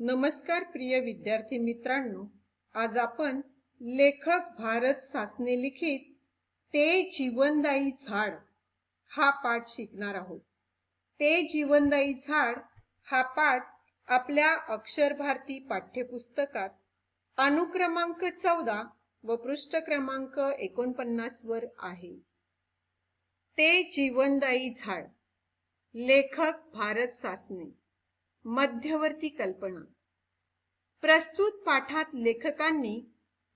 नमस्कार प्रिय विद्यार्थी मित्रांनो आज आपण लेखक भारत सासने लिखित ते जीवनदायी झाड हा पाठ शिकणार आहोत. ते जीवनदायी झाड हा पाठ आपल्या अक्षर भारती पाठ्यपुस्तकात अनुक्रमांक चौदा व पृष्ठ क्रमांक एकोणपन्नास वर आहे. ते जीवनदायी झाड लेखक भारत सासने. मध्यवर्ती कल्पना. प्रस्तुत पाठात लेखकांनी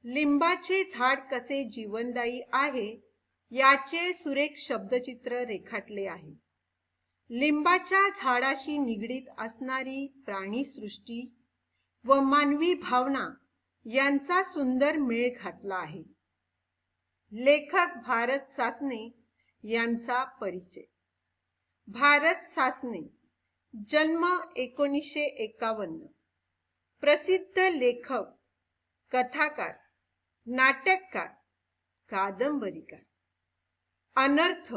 लिंबाचे झाड कसे जीवनदायी आहे याचे सुरेख शब्दचित्र रेखाटले आहे. लिंबाच्या झाडाशी निगडीत असणारी प्राणीसृष्टी व मानवी भावना यांचा सुंदर मेळ घातला आहे. लेखक भारत सासने यांचा परिचय. भारत सासने जन्म एकोणीसशे एकावन्न. प्रसिद्ध लेखक कथाकार नाटककार कादंबरीकार. अनर्थ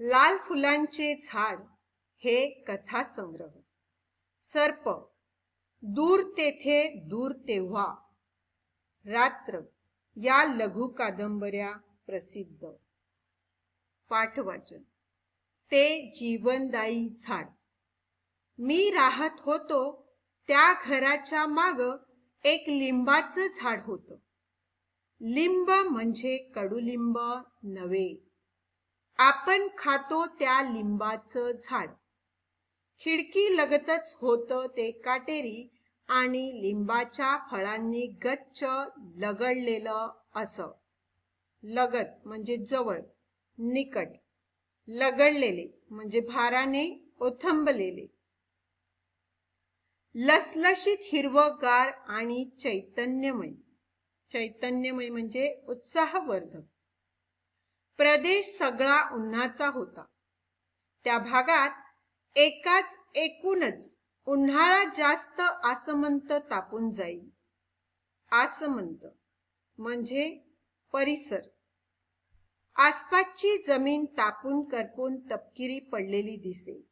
लाल फुलांचे झाड हे कथासंग्रह. सर्प दूर तेथे दूर तेव्हा. रात्र या लघु कादंबऱ्या प्रसिद्ध. पाठवाचन. ते जीवनदायी झाड. मी राहत होतो त्या घराच्या माग एक लिंबाचं झाड होतं. लिंब म्हणजे कडुलिंब नव्हे. आपण खातो त्या लिंबाचं झाड. खिडकी लगतच होतं ते काटेरी आणि लिंबाच्या फळांनी गच्च लगडलेलं असं. लगत म्हणजे जवळ निकट. लगडलेले म्हणजे भाराने ओथंबलेले. लसलशीत हिरवगार आणि चैतन्यमय. चैतन्यमय म्हणजे उत्साहवर्धक. प्रदेश सगळा उन्हाचा होता. त्या भागात एकाच एकूणच उन्हाळा जास्त आसमंत तापून जाईल. आसमंत म्हणजे परिसर. आसपासची जमीन तापून करपून तपकिरी पडलेली दिसे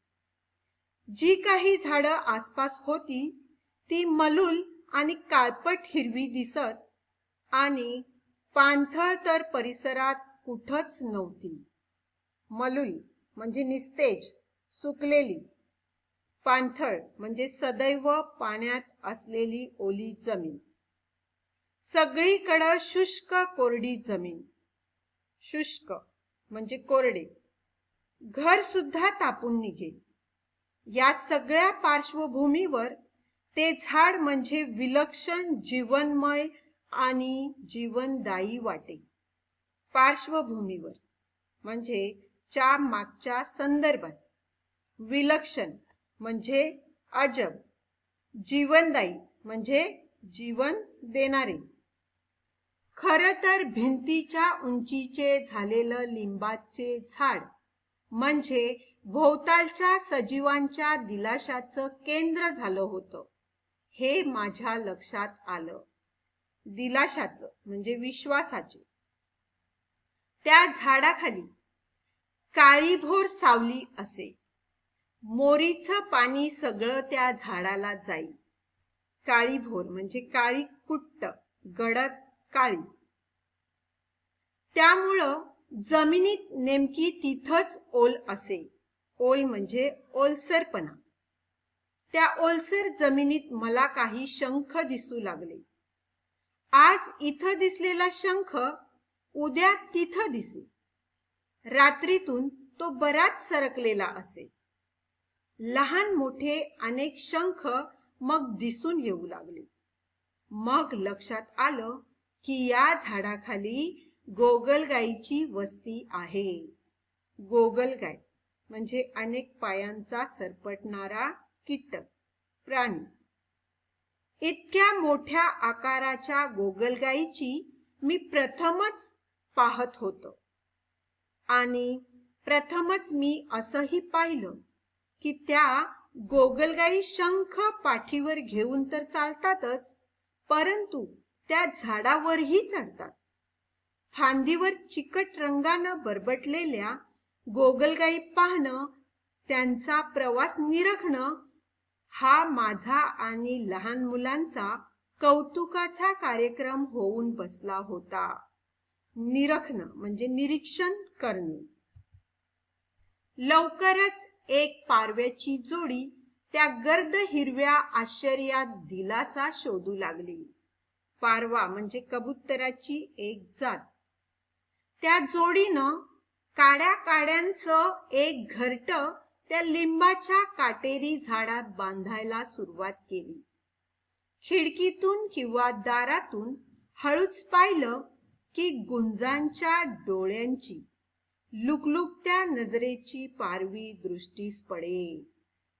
जी काही झाडं आसपास होती ती मलूल आणि काळपट हिरवी दिसत आणि पाणथळ तर परिसरात कुठच नव्हती. मलुल म्हणजे निस्तेज सुकलेली. पांथळ म्हणजे सदैव पाण्यात असलेली ओली जमीन. सगळीकडं शुष्क कोरडी जमीन. शुष्क म्हणजे कोरडे. घर सुद्धा तापून निघेल. या सगळ्या पार्श्वभूमीवर ते झाड म्हणजे विलक्षण जीवनमय आणि जीवनदायी वाटे. पार्श्वभूमीवर म्हणजे च्या मागच्या संदर्भात. विलक्षण म्हणजे अजब. जीवनदायी म्हणजे जीवन देणारे. खर तर भिंतीच्या उंचीचे झालेलं लिंबाचे झाड म्हणजे भोवतालच्या सजीवांच्या दिलाशाचं केंद्र झालं होतं. हे माझ्या लक्षात आलं. दिलाशाचं म्हणजे विश्वासाचे. त्या झाडाखाली काळीभोर सावली असे. मोरीचं पाणी सगळं त्या झाडाला जाईल. काळीभोर म्हणजे काळी कुट्ट गडद काळी. त्यामुळं जमिनीत नेमकी तिथंच ओल असे. ओल म्हणजे ओलसरपणा. त्या ओलसर जमिनीत मला काही शंख दिसू लागले. आज इथं दिसलेला शंख उद्या तिथं दिसे रात्रीतून तो बराच सरकलेला असे लहान मोठे अनेक शंख मग दिसून येऊ लागले. मग लक्षात आलं की या झाडाखाली गोगलगाईची वस्ती आहे. गोगलगाय म्हणजे अनेक पायांचा सरपटणारा कीटक प्राणी. इतक्या मोठ्या आकाराच्या गोगलगाईची मी प्रथमच पाहत होतो. आणि प्रथमच मी असंही पाहिलं की त्या गोगलगाई शंख पाठीवर घेऊन तर चालतातच परंतु त्या झाडावरही चढतात. फांदीवर चिकट रंगानं बरबटलेल्या गोगलगाई पाहणं त्यांचा प्रवास निरखणं हा माझा आणि लहान मुलांचा कौतुकाचा कार्यक्रम होऊन बसला होता. निरखणं म्हणजे निरीक्षण करणे. लवकरच एक पारव्याची जोडी त्या गर्द हिरव्या आश्चर्यात दिलासा शोधू लागली. पारवा म्हणजे कबुतराची एक जात. त्या जोडीनं काड्या काड्यांचं एक घरट त्या लिंबाच्या काटेरी झाडात बांधायला सुरुवात केली. खिडकीतून किंवा दारातून हळूच पाहिलं की गुंजांच्या डोळ्यांची लुकलुकत्या नजरेची पारवी दृष्टीस पडे.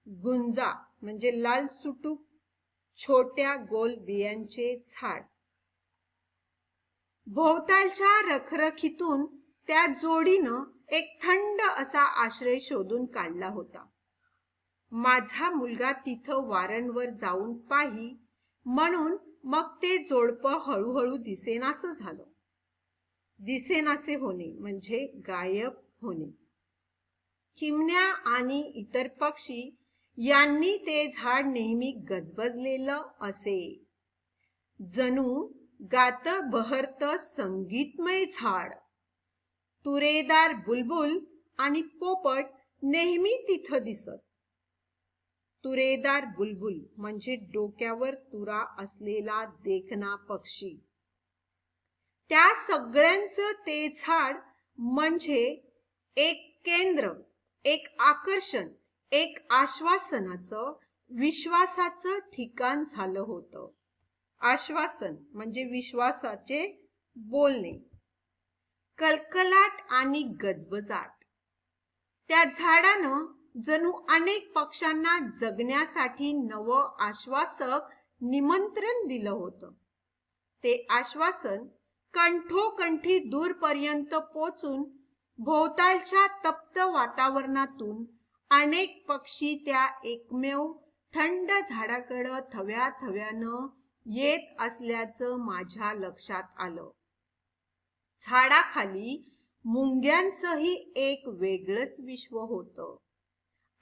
गुंजा म्हणजे लाल सुटूक छोट्या गोल बियांचे झाड. भोवतालच्या रखरखीतून त्या जोडीनं एक थंड असा आश्रय शोधून काढला होता. माझा मुलगा तिथं वारंवार जाऊन पाही म्हणून मग ते जोडपं हळूहळू दिसेनासं झालं. दिसेनासे होणे म्हणजे गायब होणे. चिमण्या आणि इतर पक्षी यांनी ते झाड नेहमी गजबजलेलं असे. जणू गात बहरत संगीतमय झाड. तुरेदार बुलबुल आणि पोपट नेहमी तिथं दिसत. तुरेदार बुलबुल म्हणजे डोक्यावर तुरा असलेला देखना पक्षी. त्या सगळ्यांचं ते झाड म्हणजे एक केंद्र एक आकर्षण एक आश्वासनाचं विश्वासाचं ठिकाण झालं होतं. आश्वासन म्हणजे विश्वासाचे बोलणे. कलकलाट आणि गजबजाट. त्या झाडानं जणू अनेक पक्ष्यांना जगण्यासाठी नवं आश्वासक निमंत्रण दिलं होतं. ते आश्वासन कंठोकंठी दूरपर्यंत पोचून भोवतालच्या तप्त वातावरणातून अनेक पक्षी त्या एकमेव थंड झाडाकडं थव्या थव्यानं येत असल्याचं माझ्या लक्षात आलं. झाडाखाली मुंग्यांचंही एक वेगळंच विश्व होतं.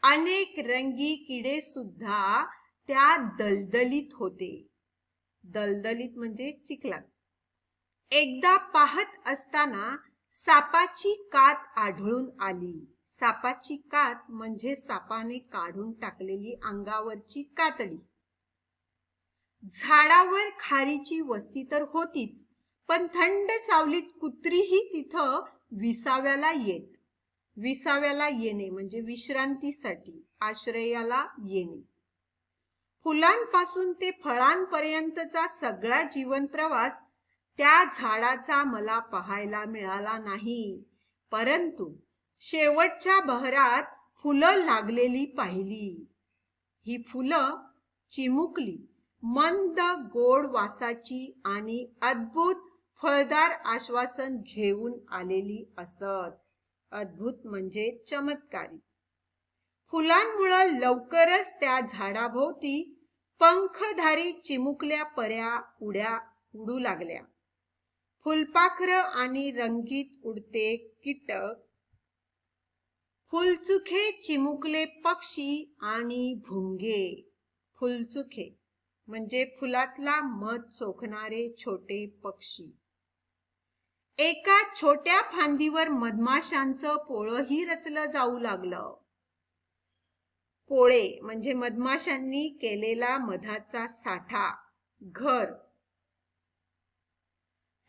अनेक रंगी किडे सुद्धा त्या दलदलीत होते. दलदलीत म्हणजे चिखलात. एकदा पाहत असताना सापाची कात आढळून आली. सापाची कात म्हणजे सापाने काढून टाकलेली अंगावरची कातडी. झाडावर खारीची वस्ती तर होतीच पण थंड सावलीत कुत्रीही तिथं विसाव्याला येत. विसाव्याला येणे म्हणजे विश्रांतीसाठी आश्रयाला येणे. फुलांपासून ते फळांपर्यंतचा सगळा जीवन प्रवास त्या झाडाचा मला पाहायला मिळाला नाही. परंतु शेवटच्या बहरात फुलं लागलेली पाहिली. ही फुलं चिमुकली मंद गोड वासाची आणि अद्भुत फळदार आश्वासन घेऊन आलेली असत. अद्भुत म्हणजे चमत्कारी. फुलांमुळं लवकरच त्या झाडाभोवती पंखधारी चिमुकल्या पर्या उड्या उडू लागल्या. फुलपाखर आणि रंगीत उडते कीटक. फुलचुखे चिमुकले पक्षी आणि भुंगे. फुलचुखे म्हणजे फुलातला मध चोखणारे छोटे पक्षी. एका छोट्या फांदीवर मधमाशांचं पोळही रचलं जाऊ लागलं. पोळे म्हणजे मधमाशांनी केलेला मधाचा साठा घर.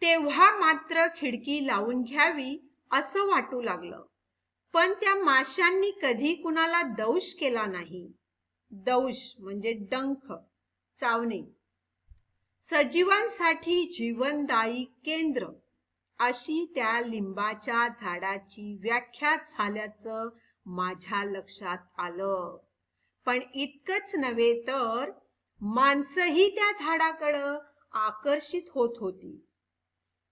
तेव्हा मात्र खिडकी लावून घ्यावी असं वाटू लागलं. पण त्या माशांनी कधी कुणाला दौश केला नाही. दौश म्हणजे डंख चावणे. सजीवांसाठी जीवनदायी केंद्र. अशी त्या लिंबाच्या झाडाची व्याख्या झाल्याचं माझ्या लक्षात आलं. पण इतकंच नव्हे तर माणसंही त्या झाडाकडं आकर्षित होत होती.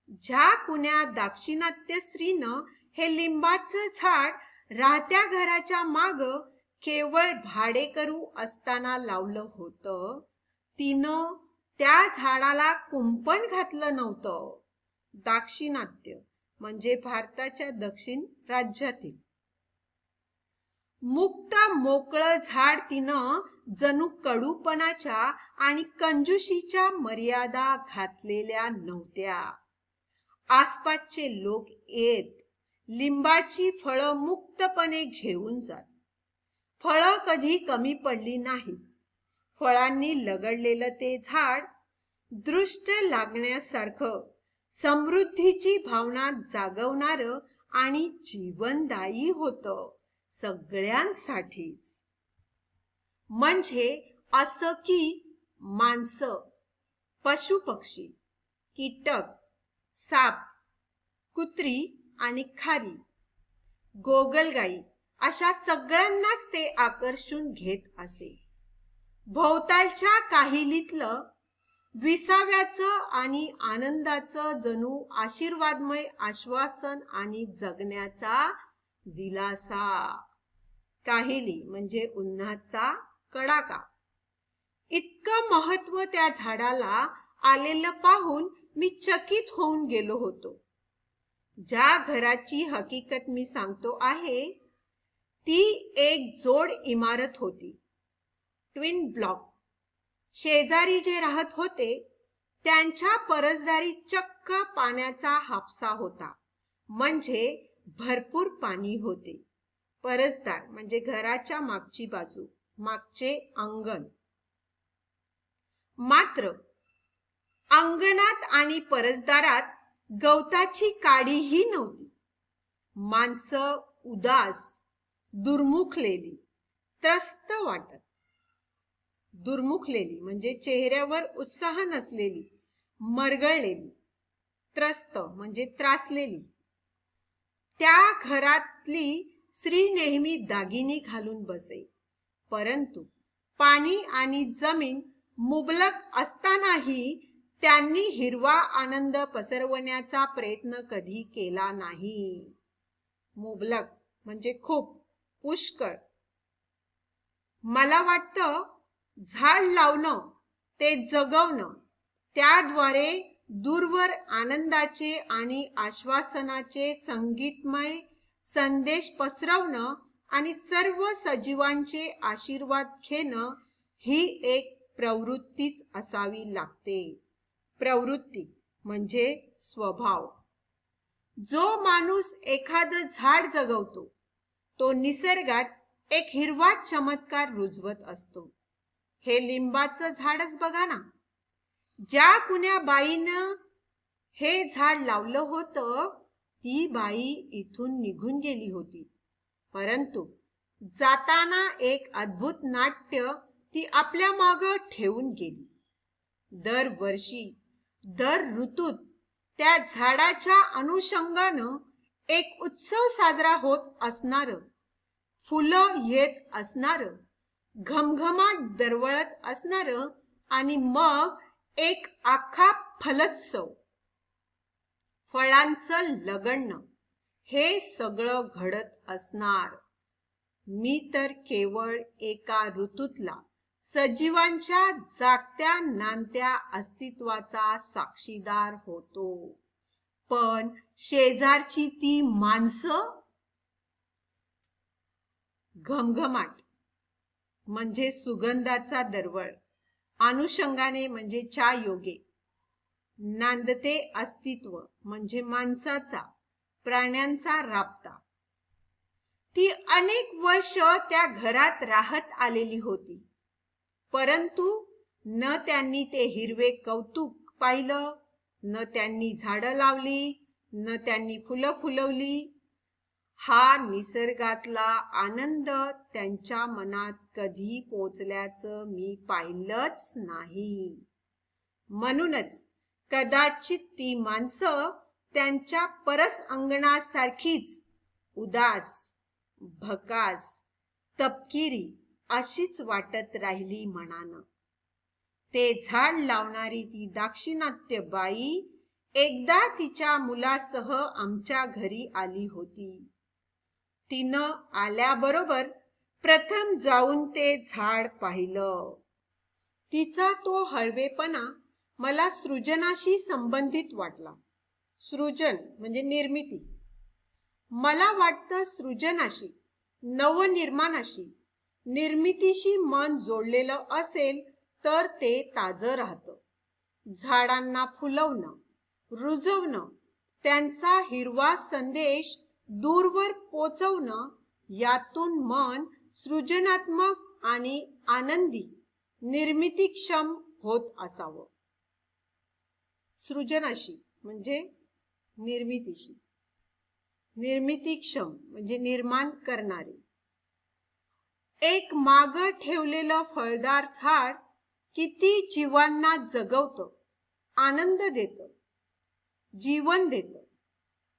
ज्या कुण्या दाक्षिणात्य स्त्रीनं हे लिंबाचं झाड राहत्या घराच्या माग केवळ भाडेकरू असताना लावलं होतं तिनं त्या झाडाला कुंपण घातलं नव्हतं. दाक्षिणात्य म्हणजे भारताच्या दक्षिण राज्यातील. मुक्त मोकळं झाड तिनं जणू कडूपणाच्या आणि कंजुशीच्या मर्यादा घातलेल्या नव्हत्या. आसपासचे लोक येत लिंबाची फळं मुक्तपणे घेऊन जात. फळं कधी कमी पडली नाही फळांनी लगडलेलं ते झाड दृष्ट लागण्यासारखं समृद्धीची भावना जागवणार आणि जीवनदायी होतं सगळ्यांसाठीच. म्हणजे असं की माणसं पशुपक्षी कीटक साप कुत्री आणि खारी गोगलगाई अशा सगळ्यांनाच ते आकर्षून घेत असे. भोवतालच्या काहिलीतलं विसाव्याचं आणि आनंदाचं जणू आशीर्वादमय आश्वासन आणि जगण्याचा दिलासा. काहिली म्हणजे उन्हाचा कडाका. इतकं महत्त्व त्या झाडाला आलेलं पाहून मी चकित होऊन गेलो होतो. ज्या घराची हकीकत मी सांगतो आहे ती एक जोड इमारत होती. Twin block. शेजारी जे राहत होते त्यांच्या परसदारी चक्क पाण्याचा हापसा होता. म्हणजे भरपूर पाणी होते. परसदार म्हणजे घराच्या मागची बाजू मागचे अंगण. मात्र अंगणात आणि परसदारात गवताची काडीही नव्हती. माणसं उदास दुर्मुखलेली त्रस्त वाटत. दुर्मुखलेली म्हणजे चेहऱ्यावर उत्साह नसलेली मरगळलेली त्रस्त म्हणजे त्रासलेली. त्या घरातली स्त्री नेहमी दागिनी घालून बसे परंतु पाणी आणि जमीन मुबलक असतानाही त्यांनी हिरवा आनंद पसरवण्याचा प्रयत्न कधी केला नाही. मुबलक म्हणजे खूप पुष्कळ. मला वाटतं झाड लावणं ते जगवणं त्याद्वारे दूरवर आनंदाचे आणि आश्वासनाचे संगीतमय संदेश पसरवणं आणि सर्व सजीवांचे आशीर्वाद घेणं ही एक प्रवृत्तीच असावी लागते. प्रवृत्ती म्हणजे स्वभाव. जो माणूस एखादं झाड जगवतो तो निसर्गात एक हिरवा चमत्कार रुजवत असतो. हे लिंबाचं झाडच बघा ना. ज्या कुण्या बाईनं हे झाड लावलं होतं ती बाई इथून निघून गेली होती. परंतु जाताना एक अद्भुत नाट्य ती आपल्या माग ठेवून गेली. दरवर्षी दर ऋतूत त्या झाडाच्या अनुषंगानं एक उत्सव साजरा होत असणार फुलं येत असणार घमघमाट दरवळत असणार आणि मग एक आखा फलत्सव. फळांचं लगणं हे सगळं घडत असणार. मी तर केवळ एका ऋतूतला सजीवांच्या जागत्या नांत्या अस्तित्वाचा साक्षीदार होतो. पण शेजारची ती माणसं? घमघमाट. म्हणजे सुगंधाचा दरवळ. अनुषंगाने म्हणजे च्या योगे. नांदते अस्तित्व म्हणजे माणसाचा प्राण्यांचा राबता. ती अनेक वर्ष त्या घरात राहत आलेली होती. परंतु न त्यांनी ते हिरवे कौतुक पाहिलं न त्यांनी झाडं लावली न त्यांनी फुलं फुलवली हा निसर्गातला आनंद त्यांच्या मनात कधी पोचल्याचं मी पाहिलंच नाही. म्हणूनच कदाचित ती माणसं त्यांच्या परस अंगणासारखीच उदास भकास तपकिरी अशीच वाटत राहिली मनानं. ते झाड लावणारी ती दाक्षिणात्य बाई एकदा तिच्या मुलासह आमच्या घरी आली होती. तिनं आल्याबरोबर प्रथम जाऊन ते झाड पाहिलं. तिचा तो हळवेपणा मला सृजनाशी संबंधित वाटला. सृजन म्हणजे निर्मिती. मला वाटतं सृजनाशी नवनिर्माणाशी निर्मितीशी मन जोडलेलं असेल तर ते ताजं राहतं. झाडांना फुलवणं रुजवणं त्यांचा हिरवा संदेश दूरवर पोचवणं यातून मन सृजनात्मक आणि आनंदी निर्मितीक्षम होत असावं. सृजनाशी म्हणजे निर्मितीशी. निर्मितीक्षम म्हणजे निर्माण करणारे. एक माग ठेवलेलं फळदार झाड किती जीवांना जगवतं आनंद देत जीवन देतं.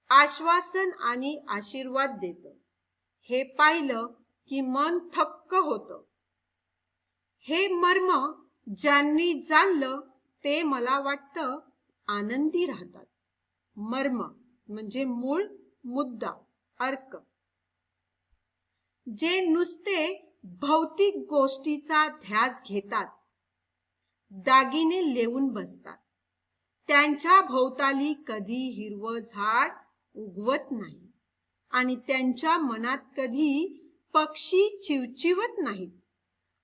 आश्वासन आणि आशीर्वाद देत. हे पाहिलं की मन थक्क होत. हे मर्म ज्यांनी जाणलं ते मला वाटतं आनंदी राहतात. मर्म म्हणजे मूळ मुद्दा अर्क. जे नुसते भौतिक गोष्टीचा ध्यास घेतात दागिने लेवून बसतात. त्यांच्या भोवताली कधी हिरवं झाड उगवत नाही. आणि त्यांच्या मनात कधी पक्षी चिवचिवत नाहीत.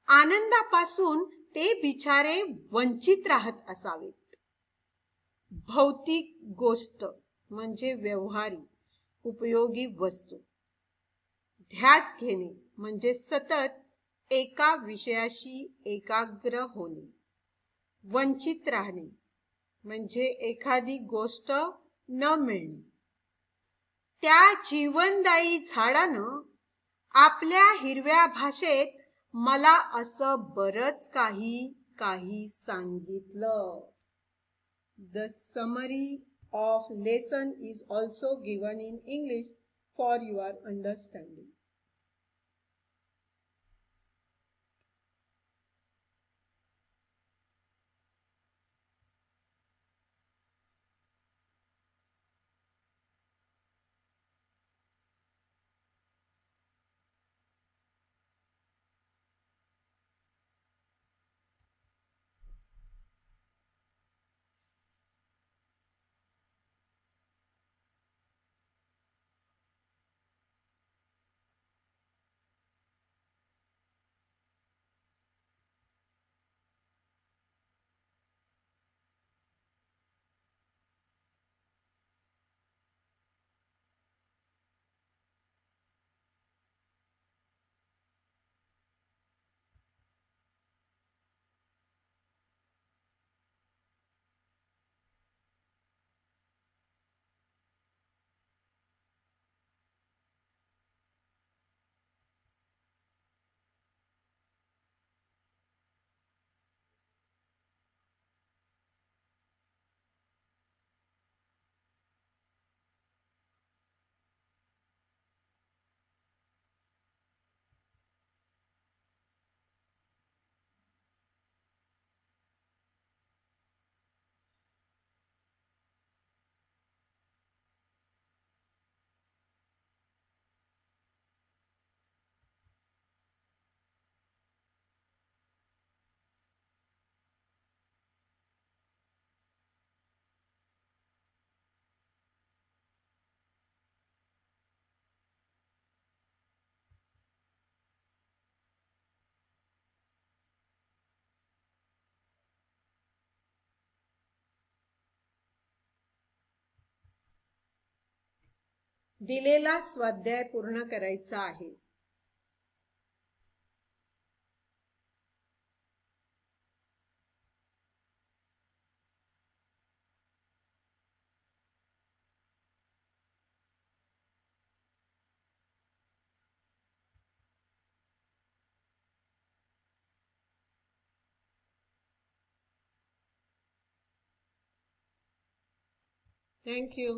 आनंदापासून ते बिचारे वंचित राहत असावेत. भौतिक गोष्ट म्हणजे व्यवहारी उपयोगी वस्तू. ध्यास घेणे म्हणजे सतत एका विषयाशी एकाग्र होणे. वंचित राहणे म्हणजे एखादी गोष्ट न मिळणे. त्या जीवनदायी झाडानं आपल्या हिरव्या भाषेत मला असं बरच काही काही सांगितलं. The summary of lesson is also given in English for your understanding दिलेला स्वाध्याय पूर्ण करायचा आहे. थँक्यू